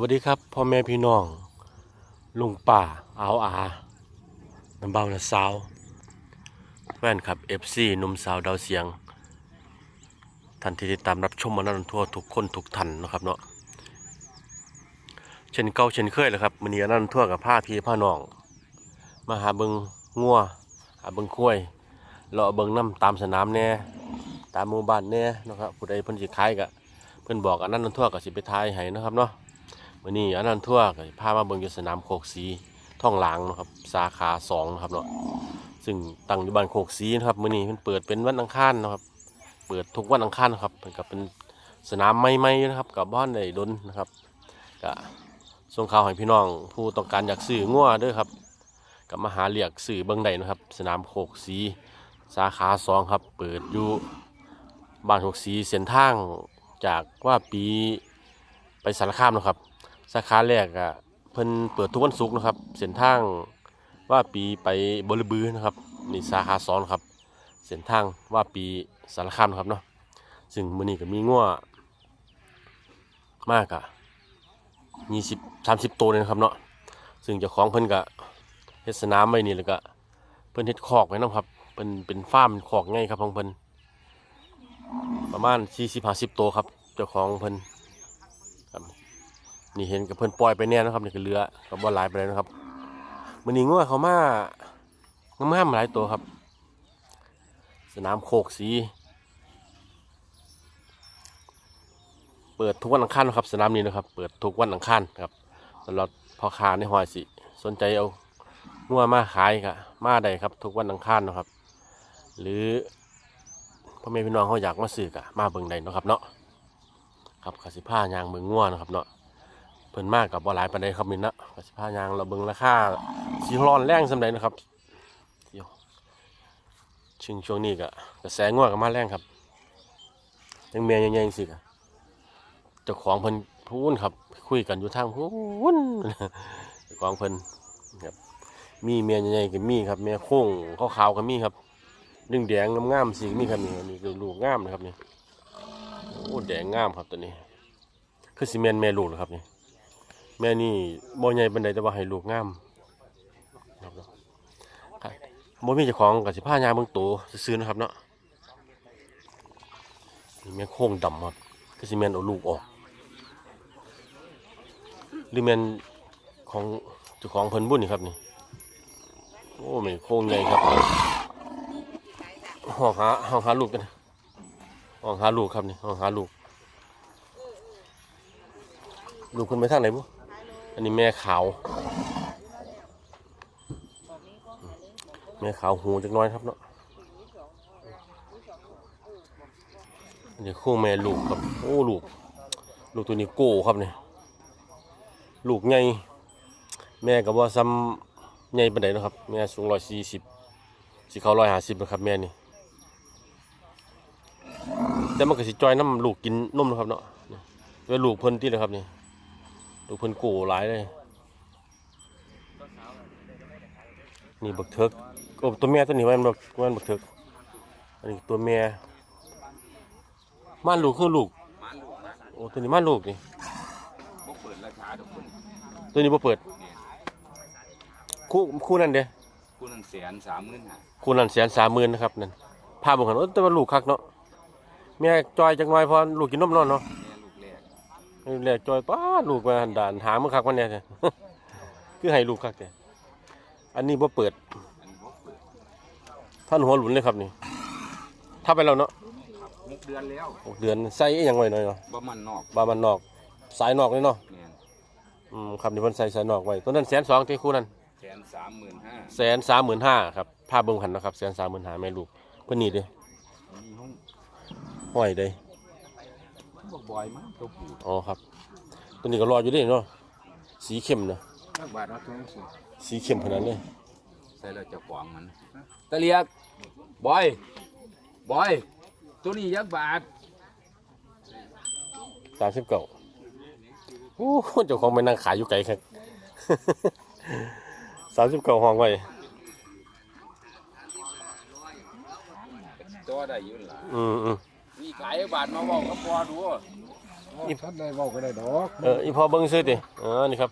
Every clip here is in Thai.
วัสดีครับพ่อแม่พี่น้อง ลุงป่าเอาอาน้ำเบานะสาวแฟนครับ FC หนุ่มสาวดาวเสียงท่านที่ติดตามรับชมมานันทั่วทุกคนทุกท่านนะครับเนาะเช่นเก่าเช่นเคยเลยครับมื้อนี้อนันทั่วกับผ้าพีผ้าน้อง มาหาเบิงงัวหาเบิงคุ้ยเลาะเบิงน้ำตามสนามแน่ตามหมู่บ้านแน่นะครับผู้ใดเพิ่นสิขายก็เพิ่นบอกอันนั้นทั่วก็สิไปทายให้นะครับเนาะ วันนี้อันนั้นทั่วก็พามาเบิ่งอยู่สนามโคกสีท่องหลางนะครับสาขาสองนะครับเนาะซึ่งตั้งอยู่บ้านโคกสีนะครับมื้อนี้เพิ่นเปิดเป็นวันอังคารนะครับ เปิดทุกวันอังคารนะครับเพิ่นก็เป็นสนามใหม่ๆนะครับกับบ้านในดนนะครับก็ส่งข่าวให้พี่น้องผู้ต้องการอยากซื้องัวเด้อครับกับมาหาเรียกซื้อเบิ่งได้นะครับ สนามโคกสีสาขาสองครับ เปิดอยู่บ้านโคกสีเส้นทางจากว่าปีไปสารคามนะครับ สาขาแรกอะเพิ่นเปิดทุกวันศุกร์นะครับ เส้นทางว่าปีไปบริบือนะครับนี่สาขาสอนครับ เส้นทางว่าปีสารคามครับเนาะซึ่งมื้อนี้ก็มีงัวมากอะยี่สิบสามสิบตัวเลยนะครับเนาะซึ่งเจ้าของเพิ่นก็เฮ็ดสนามไว้นี่แล้วก็เพิ่นเฮ็ดคอกไว้นะครับเพิ่นเป็นฟาร์มคอกง่ายครับของเพิ่นประมาณสี่สิบห้าสิบตัวครับเจ้าของเพิ่น นี่เห็นกับเพื่อนปล่อยไปเนี่ยนะครับนี่คือเรือกับบ่หลายไปเลยนะครับมันนี่งัวเขามางามๆหลายตัวครับ สนามโคกสี เปิดทุกวันอังคารนะครับ สนามนี้นะครับ เปิดทุกวันอังคารครับสำหรับพ่อค้าในหอยสิ สนใจเอางัวมาขายกะมาได้ครับ ทุกวันอังคารนะครับ หรือพ่อแม่พี่น้องเขาอยากมาซื้อกะมาเบิ่งได้นะครับเนาะครับขสิผ้ายางเบิ่งงัวนะครับเนาะ เพิ่นมากกับบ่หลายปานใดครับนี่นะกสิพายางเราเบิ่งราคาสิร้อนแรงสำใดนะครับเช่วงช่วงนี้ก็กระแสง่วงก็มาแรงครับยังเมียยังยังสิกะเจ้าของเพิ่นพูนครับ คุยกันอยู่ทางพูนเจ้าของเพิ่นครับมีเมียใหญ่ๆก็มีครับเมียโค้งข้าวๆก็มีครับดึงแดงงามๆสีมีครับนี่นี่คือลูกงามนะครับนี่โอ้แดงงามครับตัวนี้ คือซีเมนแม่ลูกนะครับนี่ แม่นี่บ่ใหญ่ปานใดแต่ว่าให้ลูกงามบ่มีเจ้าของก็สิพายางเบิ่งโตซื่อนะครับเนาะนี่แม่โค้งดำครับคือสิแม่นเอาลูกออก หรือแม่นของเจ้าของเพิ่นบุญนี่ครับนี่โอ้แม่โค้งใหญ่ครับห้องหาห้องหาลูกกันห้องหาลูกครับนี่ห้องหาลูกลูกคุณไปทางไหนบุ อันนี้แม่ขาว แม่ขาวหูจักน้อยครับเนาะอันนี้คู่แม่ลูกครับ โอ้ลูก ลูกตัวนี้โก้ครับเนี่ยลูกใหญ่แม่ก็ว่าซ้ำใหญ่ปานใดเนะครับ แม่สูงร้อยสี่สิบสิเขาร้อยห้าสิบนะครับแม่นี่แต่มันก็สิจอยน้ำลูกกินนมนะครับเนาะเวลาลูกเพิ่นที่เลยครับนี่ ดูเพิ่นกูหลายเลย นี่บักเถิกโอ้ตัวเมียตัวนี้มันบักมันบักเถิกอันนี้ตัวเมียม่านลูกคือลูกมาลูกนะโอ้ตัวนี้ม่านลูกนี่บ่เปิดราคาทุกคนตัวนี้บ่เปิด คู่คู่นั่นเด้คุณนั่นแสนสามหมื่นห้าคู่นั่นแสนสามหมื่นนะครับนั่นภาพบ่หันโอ้แต่ว่าลูกคักเนาะแม่จอยจักหน่อยพอลูกกินนมนอนเนาะ แม่ลูกแรกแรกจอยป้าดลูกมาหันด่านหามือคักมันเนี่ยคือให้ลูกคักแต่อันนี้บ่เปิดอันนี้บ่เปิด ท่านหัวหลุนเลยครับนี่ถ้าไปแล้วเนาะหกเดือนแล้วหกเดือนใส่อหยังไว้หน่อยเนาะบ่มันนอกบามันนอก สายนอกเลยเนาะแม่นอืมครับนี่เพิ่นใส่สายนอกไว้ตัวนั้นแสนสองที่คู่นั้นแสนสามหมื่นห้าแสนสามหมื่นห้าครับภาพเบิ่งหันนะครับแสนสามหมื่นห้าแม่ลูกเพิ่นนี่เด้มีห้องห้อย เด้บ่บ่อยมั้งตัวผู้อ๋อครับ ตัวนี้ก็รออยู่เด้เนาะ สีเข้มเนาะนักบาทเอาตัวนี้สิสีเข้มขนาดนี้ใส่แล้วจะขวางมันตะเลียกบอยบอย ตัวนี้ยักบาทสามสิบเก้าโอ้โหเจ้าของไปนั่งขายอยู่ไกลครับสามสิบเก้าห้องไว้ตัวได้อยืนล่ะอืมอืม มีขายยักบาทมาบอกกับพ่อดูท่านได้เว้าก็ได้ดอกเอออีพอเบิ่งซื้อติเออนี่ครับ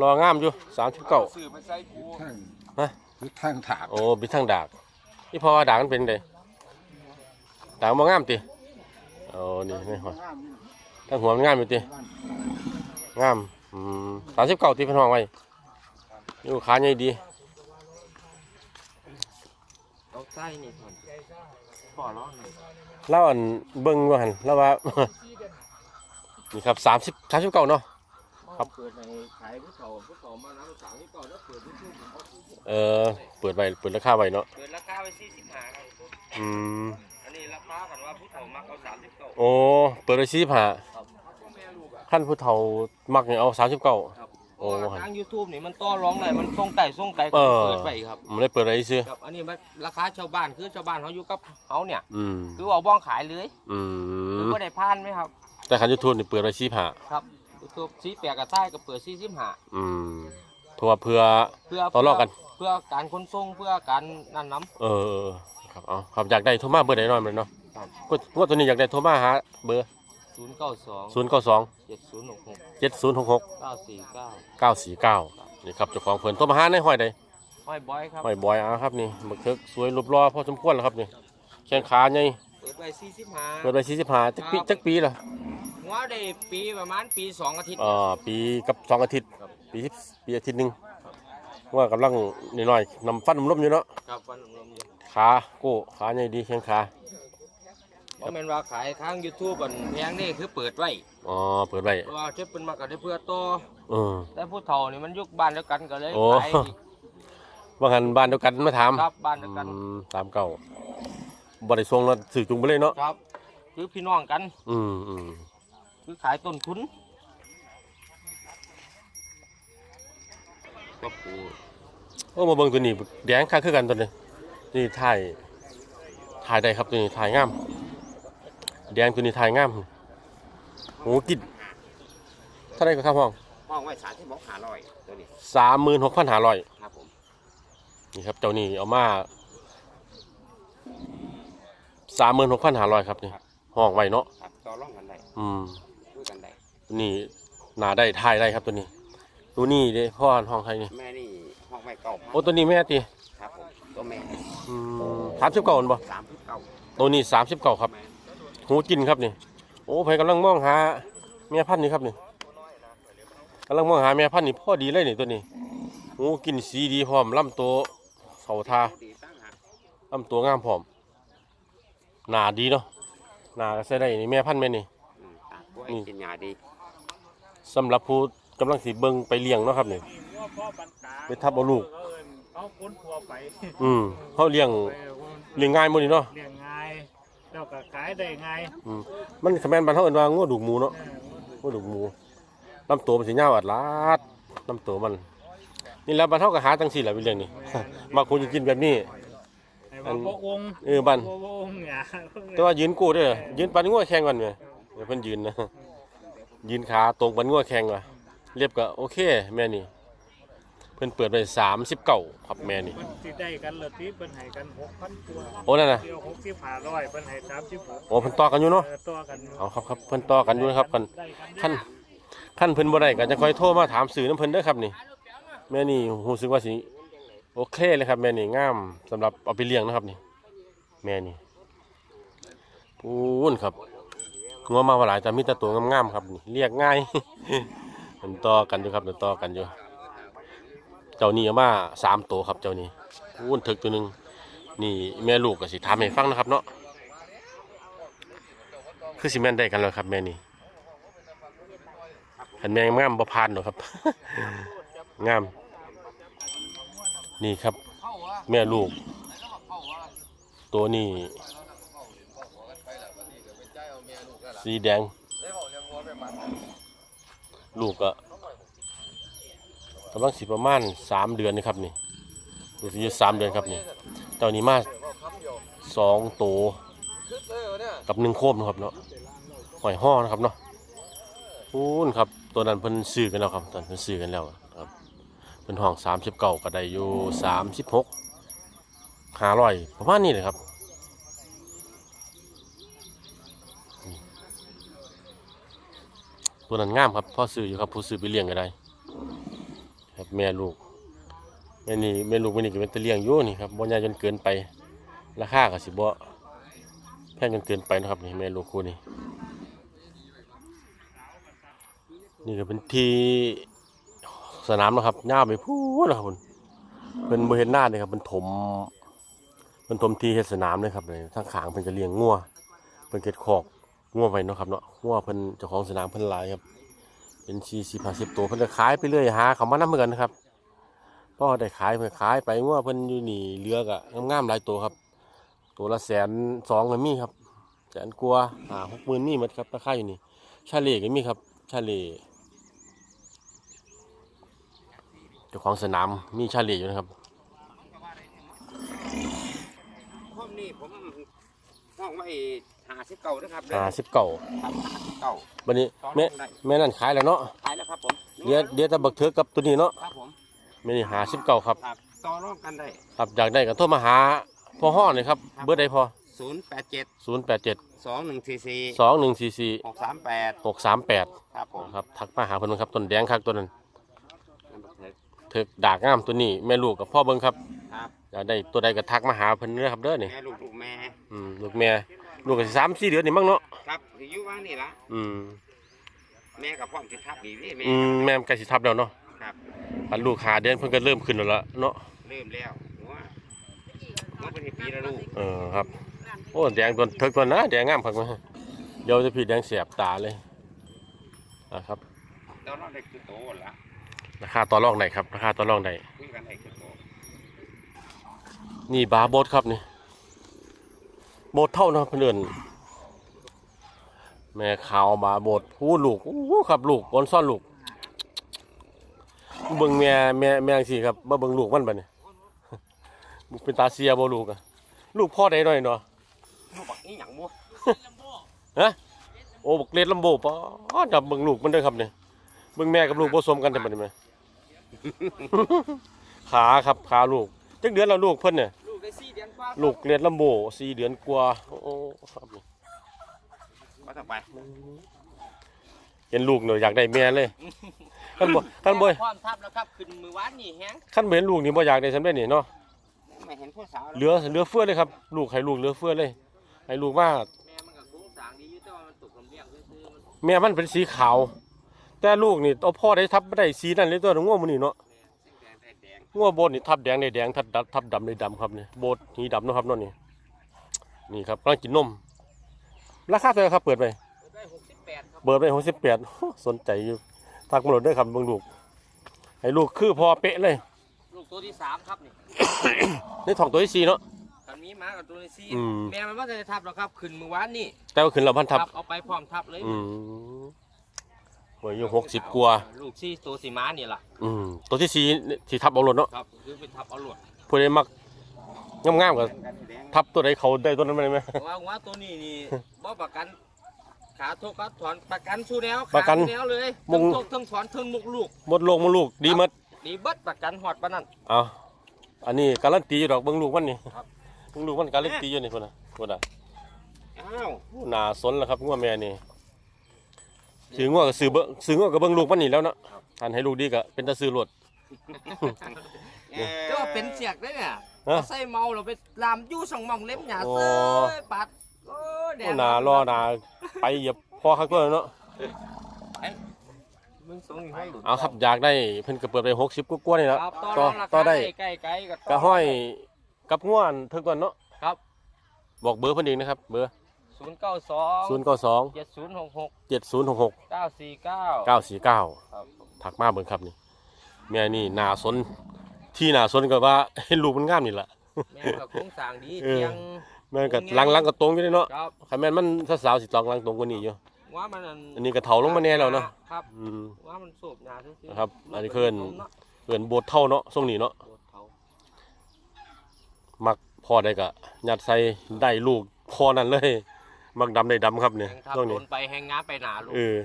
รองามอยู่สามสิบเก้าซื้อไปใส่กูทางฮะคือทางถากโอ้บิดทางดากอีพอว่าดากมันเป็นไดดากบ่งามติโอ้นี่นี่หัวทางหัวมันงามอยู่ติงามอืมสามสิบเก้าตีเพิ่นห้องไว้อยู่ขาใหญ่ดีเอาใส่นี่ก่อนขอร้องหน่อย เล่าอันเบิ่งว่าหั่นแล้วว่า นี่ครับสามสิบสามสิบเก้าเนาะ ครับ เปิดในขายผู้เฒ่าผู้เฒ่ามาน้ำสามที่ก่อนแล้วเปิดที่ชื่อผมเขาซื้อเออเปิดไว้เปิดราคาไว้เนาะเปิดราคาไว้สี่สิบห้าครับอืมอันนี้ราคากันว่าผู้เฒ่ามักเอาสามสิบเก้าโอ้เปิดไว้สี่สิบห้าขั้นผู้เฒ่ามักเนี่ยเอาสามสิบเก้า โอ้ทางยูทูบนี่มันต่อร้องได้มันส่งไก่ส่งไก่ก็เออเปิดไปครับมันได้เปิดไว้ซื้อครับอันนี้มันราคาชาวบ้านคือชาวบ้านเขาอยู่กับเขาเนี่ยอืมคือเอาบ้องขายเลยอืคือมไม่ได้พานไหมครับ แต่คันยูทูบนี่เปิดไว้สี่สิบห้าครับยูทูบสีแปลกกับใต้ก็เปิดสี่สิบห้าอืมเพราะว่าเพื่อเพื่อต่อรองกัน เพื่อการขนส่งเพื่อการนั่นน้เออครับเอาครับอยากได้โทรมาเบอร์ไหนหน่อยมันเนาะครับกดงวดตัวนี้อยากได้โทรมาหาเบอร์ำ ศูนย์เก้าสองศูนย์เก้าสองเจ็ดศูนย์หกหกเจ็ดศูนย์หกหกเก้าสี่เก้าเก้าสี่เก้านี่ครับเจ้าของเพิ่นโทรมาหาในห้อยใดห้อยบอยครับห้อยบอยอะครับนี่บักเทิกสวยรูปรอพอสมควรแล้วครับนี่แข้งขาใหญ่เปิดไปสี่สิบห้าเปิดไปสี่สิบห้าจักปีจักปีละหัวได้ปีประมาณปีสองอาทิตย์อ่าปีกับสองอาทิตย์ ครับ ปีสิบปีอาทิตย์หนึ่งว่ากำลังนิดหน่อยๆนำฟันล้มๆอยู่เนาะ ครับวันลมอยู่ขาโก้ขาใหญ่ดีแข้งขา เพราะแมันว่าขายทาง YouTube บันแพงนี่คือเปิดไว้อ๋อเปิดไว้เพราะว่าเจ็บเป็นมาก็ได้เพื่อต่อเออแต่ผู้เฒ่านี่มันยุคบ้านเดียวกันก็เลยโอ้ขายอีกว่ากันบ้านเดียวกันมาถามครับบ้านเดียวกันอืมตามเก่าบริทรงแล้วสื่อจุงไปเลยเนาะครับคือพี่น้องกัน อืมอืมคือขายต้นทุนก็ปูโอ้มาเบิ่งตัวนี้แดงค่าคือกันตัวนี้นี่ถ่ายถ่ายได้ครับตัวนี้ถ่ายงาม แดงตัวนี้ถ่ายงามโอ้กินเท่าไหรก็ครับห้องห้องไว้สารที่บอกหาลอยตัวนี้สามหมื่นหกพันห้าร้อยครับผมนี่ครับเจ้านี่เอามาสามหมื่นหกพันห้าร้อยครับนี่ห้องไว้เนาะครับต่อรองกันได้อืมคุยกันได้ตัวนี้หนาได้ถ่ายได้ครับตัวนี้ตัวนี้เด้พ่อห้องไทยนี่แม่นี่ห้องไว้เก่าโอ้ตัวนี้แม่ตีครับผมตัวแม่สามสิบเก้าบ่สามสิบเก้าตัวนี้สามสิบเก้าครับแม่ หูกินครับนี่โอ้ไผกำลังมองหาแม่พันธุ์นี่ครับนี่กำลังมองหาแม่พันธุ์นี่พอดีเลยนี่ตัวนี้หูกินสีดีพร้อมลำตัวเสาทาดีตั้งหากลำตัวงามพร้อมหนาดีเนาะหนาก็ใส่ได้นี่แม่พันธุ์แม่นี่อืมตากกล้วยนี่กินยาดีสำหรับผู้กำลังสีเบิงไปเลี้ยงเนาะครับนี่ว่าพ่อปันตาไปทับเอาลูกเขาเอิ้นเอาคนทัวไปอืมเขาเลี้ยงเลี้ยงง่ายหมดนี่เนาะเลี้ยงง่าย แล้วก็ขายได้ง่ายอืมมันคำแมนบ้านเขาเอิ้นว่างัวดูกหมูเนาะเอองัวดูกหมูลำตัวมันสียาวอัดลาดลำตัวมัน นี่แหล้วบ้านเขาก็หาจังสี่แหละไปเลี้ยงนี่มาคุณจะกินแบบนี้ ไอ้ว่าพระองค์เออบ้านพระองค์เนี่ยแต่ว่ายืนกู้เด้อยืนปันงัวแข่งกันไงเดี๋ยวเพิ่นยืนนะ ยืนขาตรงปันงัวแข่งว่ะเรียบก็โอเค แม่นี่ เพิ่นเปิดไปสามสิบเก้าครับแม่นี่ มันสิได้กันละที่เพิ่นให้กัน6,000ตัวโอ้นั่นน่ะ เดียว6500เพิ่นให้36โอ้เพิ่นต่อกันอยู่เนาะ เออตัวกันอยู่เอาครับครับเพิ่นต่อกันอยู่นะครับกันได้กันขั้นขั้นเพิ่นบ่ได้ก็จะคอยโทรมาถามสื่อน้ำเพิ่นเด้อครับนี่ แม่นี่รู้สึกว่าสิโอเคเลยครับ แม่นี่งามสำหรับเอาไปเลี้ยงนะครับนี่ แม่นี่ปูนครับงัวมาว่าหลายแต่มีแต่ตัวงามๆครับนี่เรียกง่ายเพิ่นต่อกันอยู่ครับเพิ่นต่อกันอยู่ เจ้านี่มาสามตัวครับเจ้านี่ปูนถึกตัวหนึ่งนี่แม่ลูกก็สิถาให้ฟังนะครับเนาะคือสิแม่นได้กันแล้วครับแม่นี่เห็นแมงงามบ่พานหรอครับงาม นี่ครับ แม่ลูก ตัวนี้สีแดง ลูกก็ กำลังสิประมาณสามเดือนนี่ครับนี่ลูสิอยู่สามเดือนครับนี่เจ้านี้มาสองตัวกับหนึ่งโคมนะครับเนาะหอยห่อนะครับเนาะพูนครับตัวนั้นเพิ่นซื้อกันแล้วครับตอนเพิ่นซื้อกันแล้วครับเพิ่นห้องสามสิบเก้าก็ได้อยู่สามสิบหกห้าร้อยประมาณนี้เลยครับตัวนั้นงามครับพ่อซื้ออยู่ครับผู้ซื้อไปเลี้ยงก็ได้ แม่ลูกแม่นี่แม่ลูกแม่นี่ก็เป็นตะเลียงอยู่นี่ครับบ่ใหญ่จนเกินไป ราคาก็สิบ่แพงจนเกินไปนะครับนี่แม่ลูกคู่นี้นี่ก็เป็นที่สนามนะครับย่าไปพูดนะครับผมเป็นบริเวณหน้าเลยครับเป็นถมเป็นถมที่เฮ็ดสนามเลยครับเลยทั้งขางเพิ่นจะเลียงงัวเพิ่นเก็ดคอกงัวไว้เนาะครับเนาะงัวเพิ่นเจ้าของสนามเพิ่นลายครับ เป็นสี่สิบห้าสิบตัวเพิ่นจะขายไปเรื่อยหาเขามานำเหมือนกันครับพอได้ขายเพิ่นขายไปงัวเพิ่นอยู่นี่เรือกะงามๆหลายตัวครับ ตัวละแสนสองก็มีครับ แสนกว่าอ่าหกหมื่นมีหมดครับราคาอยู่นี่ชาเล่ก็มีครับชาเล่เจ้าของสนามมีชาเล่อยู่นะครับห้องนี้ผมห้องไว้ หาสิบเก่านะครับเด้อห้าสิบเก่าครับเก่าบันนี้ต่อรแม่องได้แม่นั่นขายแล้วเนาะขายแล้วครับผมเดี๋ยวเดี๋ยวจะบักเถือกับตัวนี้เนาะครับผมแม่นี่หาสิบเก่าครับครับต่อรองกันได้ครับอยากได้ก็โทรมาหาพ่อห้อหน่อยครับครับเบอร์ใดพอศูนย์แปดเจ็ดศูนย์แปดเจ็ดสองหนึ่งสี่สี่สองหนึ่งสี่สี่หกสามแปดหกสามแปดครับผมครับทักมาหาเพิ่นครับต้นแดงครับตัวนั้นนั่นบักเถิกเถิกดากงามตัวนี้แม่ลูกกับพ่อเบิ้งครับครับอยากได้ตัวใดก็ทักมาหาเพิ่นเด้อครับเด้อนี่แม่ลูกลูกแม่อืมลูกแม่ ลูกก็สิสามสี่เดือนนี่มั้งเนาะครับที่อยู่ว่างนี่ละอืมแม่กับพ่อมทิทับดีนี่แม่อืมแม่มันใกล้สิทับแล้วเนาะครับ อันลูกหาเดือนเพิ่นก็เริ่มขึ้นแล้วล่ะเนาะเริ่มแล้วหัวหัวเป็นปีละลูกเออครับ โอ้แดงตัวเถิกตัวนะแดงงามครับมาเดี๋ยวจะพี่แดงแสบตาเลยอะครับ ตอนนั้นได้คือโตละราคาต่อรองได้ครับราคาต่อรองได้คุยกันได้คือโตนี่บาร์โบดครับนี่ โบดเท่านะครับเพื่อนแม่ขาวบาร์โบดผู้ลูกอู้ครับลูกบนซ่อนลูกเบิ่งแม่แม่แม่สิครับบ่เบิ่งลูกมันบัดนี้เป็นตาเสียบ่ลูกอะลูกพ่อได้หน่อยเนาะลูกบักนี่หยังบ่ฮะโอ้บักเล็ดลำโบปอจับเบิ่งลูกมันเด้อครับนี่เบิ่งแม่กับลูกผสมกันแต่บัดนี้แม่ขาครับขาลูกจักเดือนแล้วลูกเพิ่นเนี่ยลูก ได้สี่เดือนกว่าลูกเรียนลำโบสี่เดือนกว่าโอ้ครับนี่ว่าต่อไปเห็นลูกเนี่ยอยากได้แม่เลยขั้นบ่ขั้นบ่พร้อมทับแล้วครับขึ้นมือวานนี่แฮงขั้นบ่เห็นลูกนี่บ่อยากได้สำเร็จนี่เนาะไม่เห็นผู้สาวเหลือเหลือเฟือเลยครับ ลูกให้ลูกเหลือเฟือเลยให้ลูกว่าแม่มันกับโครงสร้างดีอยู่แต่ว่ามันตกลำเลียงซื่อๆมันแม่มันเป็นสีขาว แต่ลูกนี่เอาพ่อได้ทับบ่ได้สีนั่นเลยตัวง่วงมันนี่เนาะแด งได้แดงง่วงโบดนี่ทับแดงได้แดงทับดำทับดำได้ดำครับนี่โบดหีดำเนาะครับเนาะนี่นี่ครับกำลังกินนม ราคาเท่าไหร่ครับเปิดไปได้หกสิบแปดครับเบิร์ไปหกสิบแปดสนใจอยู่ทักมาโหลดด้วยครับเบิ่งลูกให้ลูกคือพอเป๊ะเลย ลูกตัวที่สามครับนี่ในท้องตัวที่สี่เนาะตอนนี้มากับตัวที่สี่อืมแม่มันว่าจะได้ทับแล้วครับขึ้นมือวานนี่แต่ว่าขึ้นเราพันทับเอาไปพร้อมทับเลยอืม หวยอยู่หกสิบกว่าลูกที่ตัวสีม้านี่ล่ะอืมตัวที่สี่ที่ทับเอารถเนาะครับคือเป็นทับเอาหลวดผู้ใดมักงามๆกับทับตัวใดเขาได้ตัวนั้นไหมเพราะว่าว่าตัวนี้นี่บ่ประกันขาทุกขาถอนประกันสู้แนวประกันขาสู้แนวเลยมุทั้งงทุกทั้งถอนทั้งมุกลูกหมดลงมาลูกดีหมดดีเบิดประกันหอดปานนั้นเอาอันนี้การันตีอยู่ดอกเบิ่งลูกมันนี่ครับเบิ่งลูกมันการันตีอยู่นี่คนน่ะคนน่ะอ้าวหนาสนแล้วครับงัวแม่นี่ ซื้องัวก็ซื้อเบิ่งซื้องัวก็เบิ่งลูกมันนี่แล้วเนาะท่านให้ลูกดีก็เป็นตาซื้อรถแต่ว่าเป็นเสียกได้เนี่ยฮะเอาใส่เมาเราไปลามยู่สองหมองเล็บหยาโอ้เซ้ยปัดโอ้แดโอ้งหนารอหนาไปเหยียบพอคักตัวเนาะมึงสงอีกห้องหลุดเอาครับอยากได้เพิ่นก็เปิดไป60กว่าๆนี่แล้วครับต่ต่ออต่อได้ใกล้ใกล้ๆก็ก็ห้อยกับง่วนเท่ากันเนาะครับ บอกเบอร์เพิ่นเองนะครับ เบอร์ ศูนย์เก้าสอง092เจ็ดศูนย์หกหก7066เก้าสี่เก้า949ครับถักมาเบิ่งครับนี่แม่นี่น่าสนที่น่าสนก็ว่าเห็นลูกมันงามนี่ล่ะแม่งกับโครงสร้างดีเออเทียง แม่นก็ลังลังก็ตรงอยู่นี่เนาะครับคันแม่นมันสาวๆสิตองลังตรงกว่านี้อยู่ ว่ามันอันนี้ก็เฒ่าลงมาแน่แล้วเนาะครับ อืม ว่ามันสูบหนาซื่อๆนะครับอันนี้เพิ่นเอิ้นโบดเท่าเนาะทรงนี้เนาะโบดเขามักพอได้ก็ยัดใส่ได้ลูกพอนั่นเลย มักดำได้ดำครับเนี่ยแหงทับตรงโดนี้นไปแหงงานไปหนาลูกเออ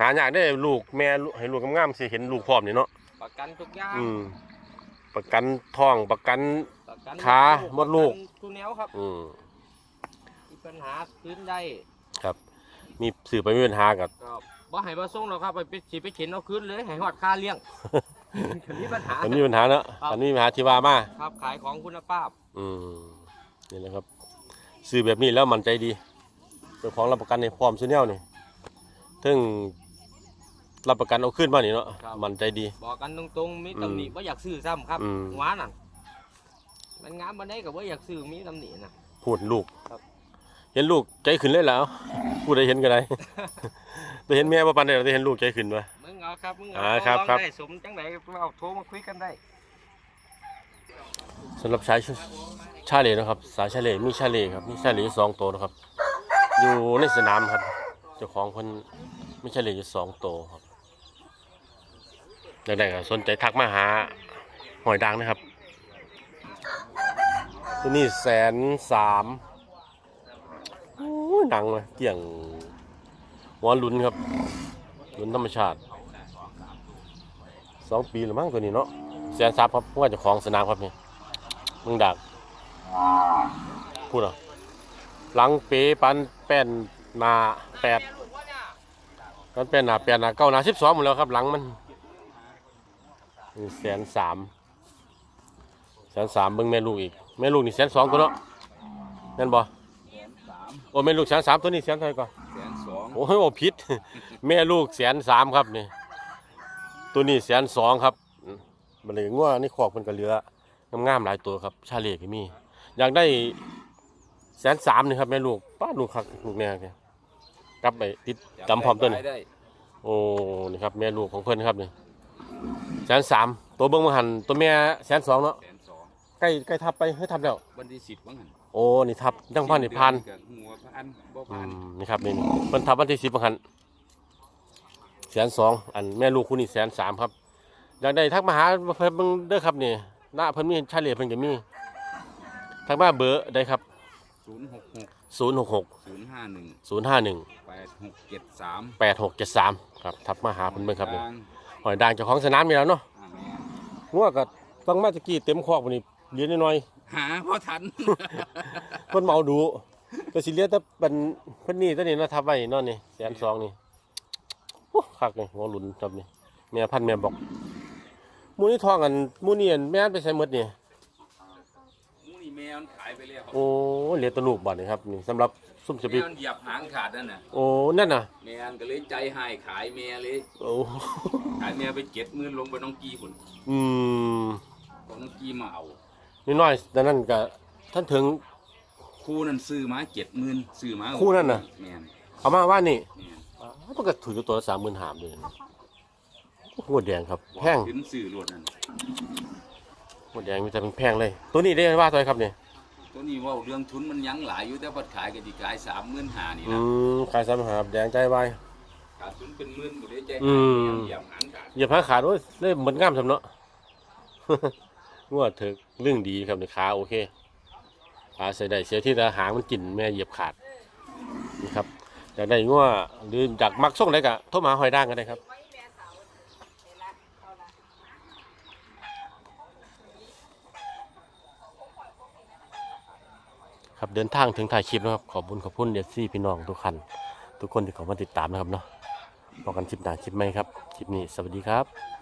หายากได้ลูกแม่ลูกให้ลูกงามๆสิเห็นลูกพร้อมนี่เนาะประกันทุกอย่างอืม ประกันท้องประกัน ประกันขาหมดลูก ประนทุกแนวครับอืมมีปัญหาพื้นได้ครับ มีสื่อไปมีปัญหากับ ก็บ่ให้มาส่งหรอกครับไปไปสิไปเข็นเอาคืนเลยให้ฮอดค่าเลี้ยงมีปัญหา มันมีปัญหาเนอะครับ มันมีปัญหาที่ว่ามา ครับขายของคุณภาพ อืมนี่แหละครับ ซื้อแบบนี้แล้วมันใจดีเจ้าของรับประกันในพร้อมซื้อแนวนี่ถึงรับประกันเอาขึ้นมานี่เนาะมันใจดี บอกกันตรงๆมีตำหนิอืมบ่อยากซื้อซ้ำครับอืมหวานั่นมันงามบ่ได้ก็บ่อยากซื้อมีตำหนินะ พูดลูกครับ เห็นลูกใจขึ้นเลยแล้วพูดได้เห็นกันไรได้เห็นแม่ประปันได้ได้เห็นลูกใจขึ้นวะ มึงเอาครับมึงอ่าเอาครับลองครับ ได้สมจังไดเอาโทรมาคุยกันได้สำหรับสาย ชาเลนะครับ สายชาเลมีชาเลครับมีชาเลอยู่สองตัวนะครับ อยู่ในสนามครับ เจ้าของคนมีชาเลอยู่สองตัวครับใดๆก็สนใจทักมาหาหอยดังนะครับ ตัวนี้แสนสามโอ้ดังเลยเกี่ยงหัวลุ้นครับลุ้นธรรมชาติสองปีหรือมั้งตัวนี้เนาะแสนสามครับเพราะว่าจ้าของสนามครับนี่มึงดัก พูดเหรอหลังเป๋ปันแป้นหนาแปดปันแป้นหนาแปดหนาเก้าหนาสิบสองหมดแล้วครับ หลังมันแสนสามแสนสามเบิ่งแม่ลูกอีกแม่ลูกนี่แสนสองตัวเนาะแม่นบ่แสนสามโอ้แม่ลูกแสนสามตัวนี้แสนเท่าไหร่ก่อนแสนสองโอ้ยโอ้ผิดแม่ลูกแสนสามครับนี่ตัวนี้แสนสองครับอืมมันเลยง่วนี่ขอกมันก็เหลืองามๆหลายตัวครับ ชาเล่ก็มี อยากได้แสนสามนี่ครับแม่ลูกป้าลูกคักลูกแน่เนี่ยกลับไปติดจำพร้อมตัวนี้ได้โอ้นี่ครับแม่ลูกของเพื่อนครับนี่แสนสามตัวเบิ้งมาหันตัวแม่แสนสองเนาะแสนสองใกล้ใกล้ทับไปเฮ้ยทับแล้ววันที่สิบว่างั้นโอ้นี่ทับยังพันนี่พันเดือหัวพันบ่อืพันมนี่ครับนี่เพิ่นทับวันที่สิบพันแสนสองอันแม่ลูกคู่นี้แสนสามครับอยากได้ทักมาหาเพิ่นเบิ่งเด้อครับนี่หน้าเพิ่นมีชาเลเพิ่นก็มี ทักมาเบอร์ได้ครับ ศูนย์หกหกศูนย์หกหกศูนย์ห้าหนึ่งศูนย์ห้าหนึ่งแปดหกเจ็ดสามแปดหกเจ็ดสามครับทักมาหาเพิ่นเบิ่งครับนี่ทางหอยด่างเจ้าของสนามนี่แล้วเนาะอ่าแม่งัวก็ต้องมาตะกี้เต็มคอกวันนี้เลี้ยงน้อยหาพ่อทัน ๆเพิ่นเมาดูก็สิเลี้ยงแต่เป็นเพิ่นนี่ตัวนี้เนาะทับไว้เนาะนี่แสนสองนี่โอ้คักนี่หัวหลุนครับนี่แม่พันธุ์แม่บอกหมูนี่ทองกันหมูนี่อันแม่นไปใส่หมดนี่ มูนี่แมวมันขายไปแล้วโอ้เหลือแตะลูกบัดนี่ครับนี่สำหรับซุ่มสแมปิวมันเหยียบหางขาดนั่นน่ะโอ้นั่นน่ะแมวก็เลยใจหายขายแมวเลย โอ้ ขายแมวไปเจ็ดหมื่นลงไปน้องกีพุ่นอืมของน้องกีมาเอานี่น้อยแต่นั่นก็ท่านถึง คู่นั้นซื้อมาเจ็ดหมื่นซื้อมาคู่นั่นน่ะ แมนเอามาว่านี่แมนอ้าวมันก็ถือตัวละสามหมื่นหามเลยหัวแดงครับแพงถึงซื้อรถนั่นหัวแดงมีแต่เป็นแพงเลย ตัวนี้ได้ว่าตัวไหนครับเนี่ย ตัวนี้เว่าเรื่องทุนมันยังหลายอยู่แต่ปัดขายก็ดีขายสามหมื่นหานี่อืนะมขายสามหาแดงใจไวขาดทุนเป็นหมื่นบ่ได้ใจอืมเหยียบหางขาดเหยียบหาขาดโอ้ยเลยเหมือนง่ามสำเนาะ งัวเถิกเรื่องดีครับในขาโอเคขาใส่ได้เสียที่แต่หางมันกินแม่เหยียบขาดนี่ครับอยากได้งัวหรืออยากมักส่งได้กะโทรมาหาหอยด่างกันได้ครับ ครับเดินทางถึงถ่ายคลิปนะครับ ขอบคุณขอบคุณเดซี่พี่น้องทุกคัน ทุกคนที่เขามาติดตามนะครับเนาะบอกันคลิปหน้าคลิปไหมครับ คลิปนี้สวัสดีครับ